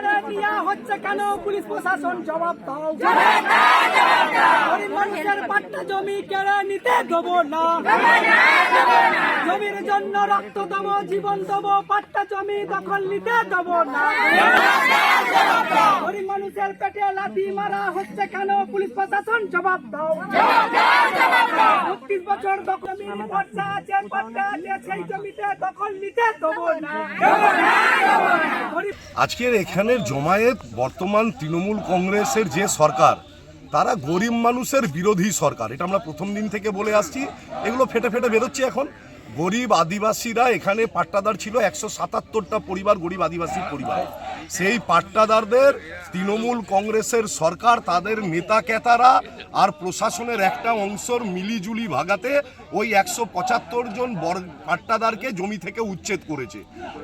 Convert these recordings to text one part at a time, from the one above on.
Canada! নেওয়া হচ্ছে কেন পুলিশ প্রশাসন জবাব দাও। মানুষের পাট্টা জমি কেড়ে নিতে দেবো না। জমির জন্য রক্ত দেবো, জীবন দেবো, পাট্টা জমি দখল নিতে দেবো না। গরিব মানুষের পেটে লাথি মারা হচ্ছে কেন পুলিশ প্রশাসন জবাব দাও। বত্রিশ বছর আছে আছে সেই জমিতে দখল নিতে দেবো না। আজকের এখানের জমায়েত বর্তমান তৃণমূল কংগ্রেসের যে সরকার, তারা গরিব মানুষের বিরোধী সরকার। এটা আমরা প্রথম দিন থেকে বলে আসছি। এগুলো ফেটে ফেটে বেরোচ্ছে এখন। গরিব আদিবাসীরা এখানে পাট্টাদার ছিল, একশো সাতাত্তরটা পরিবার গরিব আদিবাসী পরিবার। সেই পাট্টাদারদের তৃণমূল কংগ্রেসের সরকার, তাদের নেতা কেতারা আর প্রশাসনের একটা অংশর মিলিজুলি ভাগাতে ওই একশো পঁচাত্তর জন বর, পাট্টাদারকে জমি থেকে উচ্ছেদ করেছে।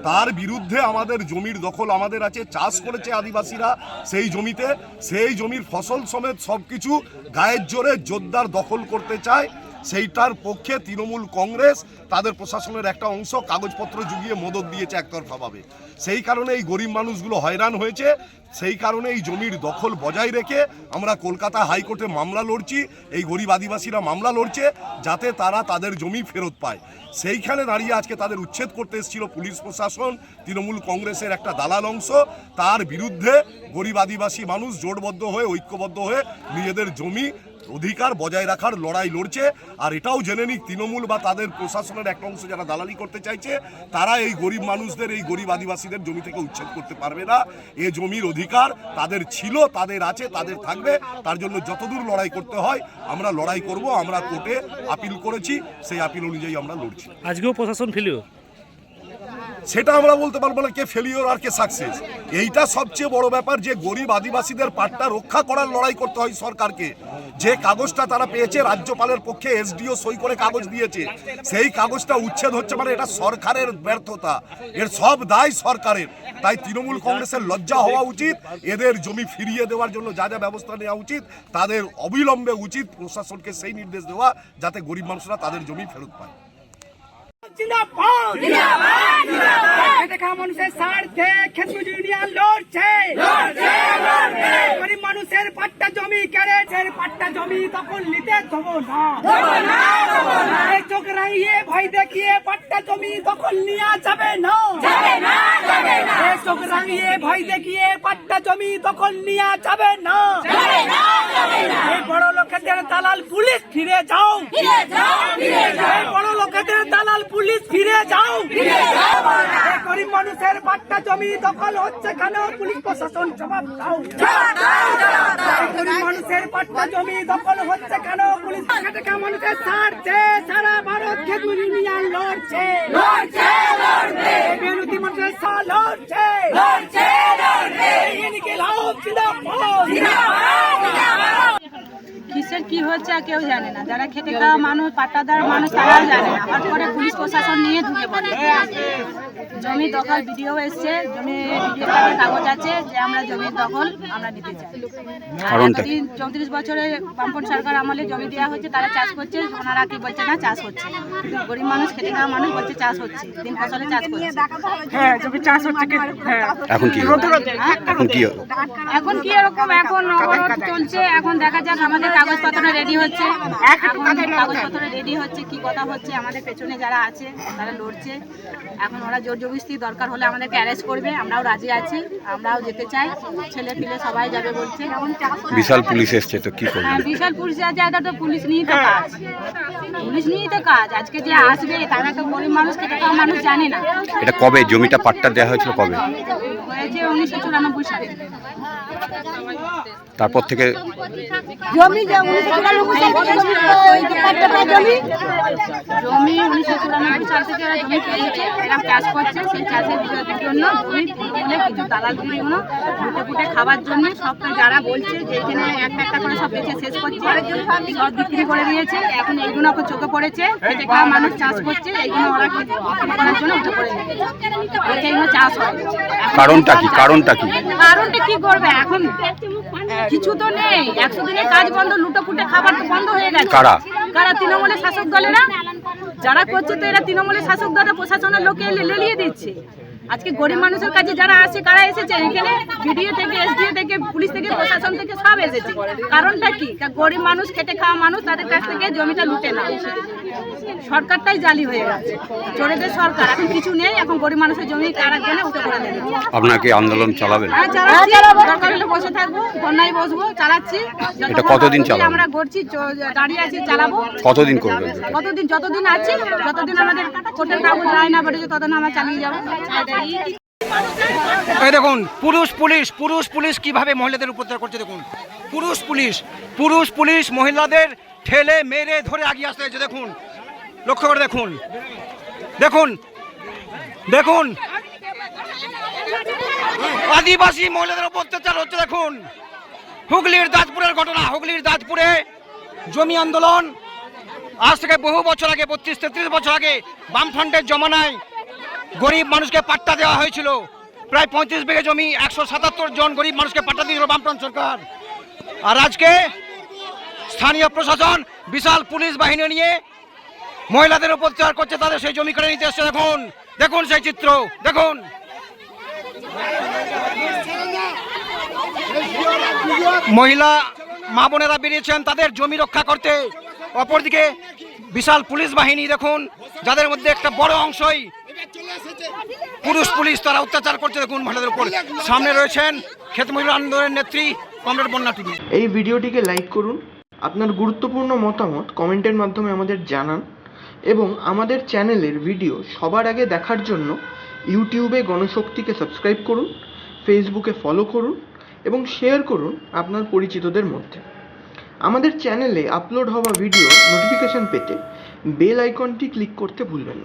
তার বিরুদ্ধে আমাদের জমির দখল আমাদের আছে, চাষ করেছে আদিবাসীরা সেই জমিতে। সেই জমির ফসল সমেত সব কিছু গায়ের জোরে জোরদার দখল করতে চায়। সেইটার পক্ষে তৃণমূল কংগ্রেস তাদের প্রশাসনের একটা অংশ কাগজপত্র জুগিয়ে মদত দিয়েছে একতরফাভাবে সেই কারণে এই গরিব মানুষগুলো হয়রান হয়েছে, সেই কারণে এই জমির দখল বজায় রেখে আমরা কলকাতা হাইকোর্টে মামলা লড়ছি, এই গরিব আদিবাসীরা মামলা লড়ছে যাতে তারা তাদের জমি ফেরত পায়। সেইখানে দাঁড়িয়ে আজকে তাদের উচ্ছেদ করতে এসেছিল পুলিশ প্রশাসন, তৃণমূল কংগ্রেসের একটা দালাল অংশ। তার বিরুদ্ধে গরিব আদিবাসী মানুষ জোটবদ্ধ হয়ে, ঐক্যবদ্ধ হয়ে নিজেদের জমি অধিকার বজায় রাখার লড়াই লড়ছে আর এটাও জেনে নিক তৃণমূল বা তাদের প্রশাসনের একটা অংশ যারা দালালি করতে চাইছে তারা এই গরিব মানুষদের এই গরিব আদিবাসীদের জমি থেকে উচ্ছেদ করতে পারবে না। এ জমির অধিকার তাদের ছিল তাদের আছে তাদের থাকবে তার জন্য যতদূর লড়াই করতে হয় আমরা লড়াই করব আমরা কোর্টে আপিল করেছি সেই আপিল অনুযায়ী আমরা লড়ছি। আজকেও প্রশাসন ফেলিও সেটা আমরা বলতে পারব না কে ফেলিওর আর কে সাকসেস এইটা সবচেয়ে বড় ব্যাপার যে গরিব আদিবাসীদের পাট্টা রক্ষা করার লড়াই করতে হয় সরকারকে। যে কাগজটা তারা পেয়েছে রাজ্যপালের পক্ষে এসডিও সই করে কাগজ দিয়েছে, সেই কাগজটা উচ্ছেদ হচ্ছে মানে এটা সরকারের ব্যর্থতা। এর সব দায় সরকারের। তাই তৃণমূল কংগ্রেসের লজ্জা হওয়া উচিত, এদের জমি ফিরিয়ে দেওয়ার জন্য যা যা ব্যবস্থা নেওয়া উচিত, তাদের অবিলম্বে উচিত প্রশাসনকে সেই নির্দেশ দেওয়া, যাতে গরিব মানুষরা তাদের জমি ফেরত পায়। জিন্দাবাদ। মানুষের স্বার্থে খেতমজুর ইউনিয়ন লড়ছে। গরিব মানুষের পাট্টা জমি কেড়েছে। পাট্টা জমি দখল নিতে দেবো না। এই চোখ রাঙিয়ে ভয় দেখিয়ে পাট্টা জমি দখল নেওয়া যাবে না। এই চোখ রাঙিয়ে ভয় দেখিয়ে পাট্টা জমি দখল নেওয়া যাবে না। লোকেদের দালাল পুলিশ ফিরে যাও। বড় লোকেদের দালাল পুলিশ ফিরে যাও। গরিব মানুষের বাট্টা জমি দখল হচ্ছে কেন? পুলিশ প্রশাসন জবাব দাও। গরিব মানুষের বাট্টা জমি দখল হচ্ছে কেন? পুলিশ খাওয়া মানুষের স্বার্থে সারা ভারত খেজুর ইউনিয়ন লড়ছে। বিরোধী মানুষের সা লড়ছে। ইনকে কি হচ্ছে আর কেউ জানে না। যারা খেটে খাওয়া মানুষ পাট্টাদার মানুষ তারাও জানে না। হঠাৎ করে পুলিশ প্রশাসন নিয়ে ঢুকে পড়ে। জমি দখল ভিডিও এসছে। জমি ভিডিও কাগজ কাগজ আছে যে আমরা জমির দখল আমরা নিতে চাই। এতদিন চৌত্রিশ বছরে বামপন সরকার আমলে জমি দেওয়া হচ্ছে তারা চাষ করছে। ওনারা কি বলছে না চাষ হচ্ছে। গরিব মানুষ খেটে খাওয়া মানুষ বলছে চাষ হচ্ছে। তিন ফসলে চাষ করছে। হ্যাঁ জমি চাষ হচ্ছে হ্যাঁ। এখন কি? এখন কি এরকম? এখন চলছে। এখন দেখা যাক আমাদের কাগজপত্র রেডি হচ্ছে? এখন কাগজপত্র রেডি হচ্ছে? কি কথা হচ্ছে? আমাদের পেছনে যারা আছে তারা লড়ছে। এখন ওরা জোর জবরদস্তি দরকার হলে আমাদেরকে অ্যারেস্ট করবে। আমরাও রাজি আছি। আমরাও যেতে চাই। ছেলে পিলে সবাই যাবে বলছে। বিশাল পুলিশ এসছে তো কি করবেন হ্যাঁ বিশাল পুলিশ আছে এটা তো পুলিশ নিয়েই তো কাজ। পুলিশ নিয়েই তো কাজ। আজকে যে আসবে তারা তো গরিব মানুষ খাওয়া মানুষ জানে না। এটা কবে? জমিটা পাট্টা দেওয়া হয়েছিল কবে? হয়েছে উনিশশো চুরানব্বই সালে। তারপর থেকে জমি উনিশশো চুরানব্বই জমি ওই যে পাট্টা পায় জমি। জমি উনিশশো চুরানব্বই সাল থেকে ওরা জমি পেয়েছে এরা চাষ করছে সেই চাষের জন্য জমি বলে কিছু দালাল ফুটে ফুটে খাবার জন্য সব যারা বলছে যে এখানে একটা একটা করে সব বেঁচে শেষ করছে সব বিক্রি করে দিয়েছে এখন এইগুলো চোখে পড়েছে খাওয়া মানুষ চাষ করছে এইগুলো ওরা বিক্রি করার জন্য উঠে পড়ে এইগুলো চাষ হয়। কারণটা কি? কারণটা কি? কারণটা কি করবে? এখন কিছু তো নেই। একশো দিনের কাজ বন্ধ লুটো ফুটে খাবার তো বন্ধ হয়ে গেছে। কারা? কারা? তৃণমূলের শাসক দলেরা? যারা করছে তো এরা তৃণমূলের শাসক দলের প্রশাসনের লোকে লেলিয়ে দিচ্ছে। আজকে গরিব মানুষের কাছে যারা আসে কারা এসেছে? এখানে ভিডিও থেকে এসডিও থেকে পুলিশ থেকে প্রশাসন থেকে সব এসেছে। কারণটা কি? গরিব মানুষ খেটে খাওয়া মানুষ তাদের কাছ থেকে জমিটা লুটে না সরকারটাই জালি হয়ে গেছে। চোরেদের সরকার। এখন কিছু নেই এখন গরিব মানুষের জমি কারার জন্য উঠে করে দেবে আপনাকে আন্দোলন চালাবেন? হ্যাঁ চালাচ্ছি। দরকার হলে বসে থাকব ধর্নায় বসবো চালাচ্ছি। এটা কতদিন চালাবেন? আমরা করছি দাঁড়িয়ে আছি চালাবো। কতদিন করবেন? কতদিন যতদিন আছি যতদিন আমাদের কোর্টের কাগজ রায় না বেরোছে ততদিন আমরা চালিয়ে যাব। এই দেখুন, পুরুষ, পুলিশ পুরুষ, পুলিশ কীভাবে মহিলাদের উপদ্রব করছে দেখুন। পুরুষ, পুলিশ পুরুষ, পুলিশ মহিলাদের ঠেলে মেরে ধরে আগিয়ে আসতে হয়েছে, দেখুন। লক্ষ্য করে দেখুন। দেখুন দেখুন। আদিবাসী মহিলাদের উপর অত্যাচার হচ্ছে, দেখুন। হুগলির দাঁতপুরের ঘটনা, হুগলির দাঁতপুরে জমি আন্দোলন। আজ থেকে বহু বছর আগে, বত্রিশ তেত্রিশ বছর আগে বামফ্রন্টের জমানায় গরিব মানুষকে পাট্টা দেওয়া হয়েছিল। প্রায় পঁয়ত্রিশ বিঘে জমি, একশো সাতাত্তর জন গরিব মানুষকে পাট্টা দিয়েছিল বামফ্রন্ট সরকার। আর আজকে স্থানীয় প্রশাসন বিশাল পুলিশ বাহিনী নিয়ে মহিলাদের উপর অত্যাচার করছে, তাদের সেই জমি করে নিতে এসছে। দেখুন দেখুন সেই চিত্র, দেখুন। মহিলা, মা বোনেরা বেরিয়েছেন, তাদের জমি রক্ষা করতে। অপরদিকে বিশাল পুলিশ বাহিনী, দেখুন, যাদের মধ্যে একটা বড় অংশই পুরুষ পুলিশ তারা অত্যাচার করছে দেখুন মহিলাদের উপর। সামনে রয়েছেন ক্ষেত মহিলা আন্দোলনের নেত্রী কমরেড বন্যা টুডু। এই ভিডিওটিকে লাইক করুন, আপনার গুরুত্বপূর্ণ মতামত কমেন্টের মাধ্যমে আমাদের জানান এবং আমাদের চ্যানেলের ভিডিও সবার আগে দেখার জন্য ইউটিউবে গণশক্তিকে সাবস্ক্রাইব করুন ফেসবুকে ফলো করুন এবং শেয়ার করুন আপনার পরিচিতদের মধ্যে। আমাদের চ্যানেলে আপলোড হওয়া ভিডিও নোটিফিকেশন পেতে বেল আইকনটি ক্লিক করতে ভুলবেন না।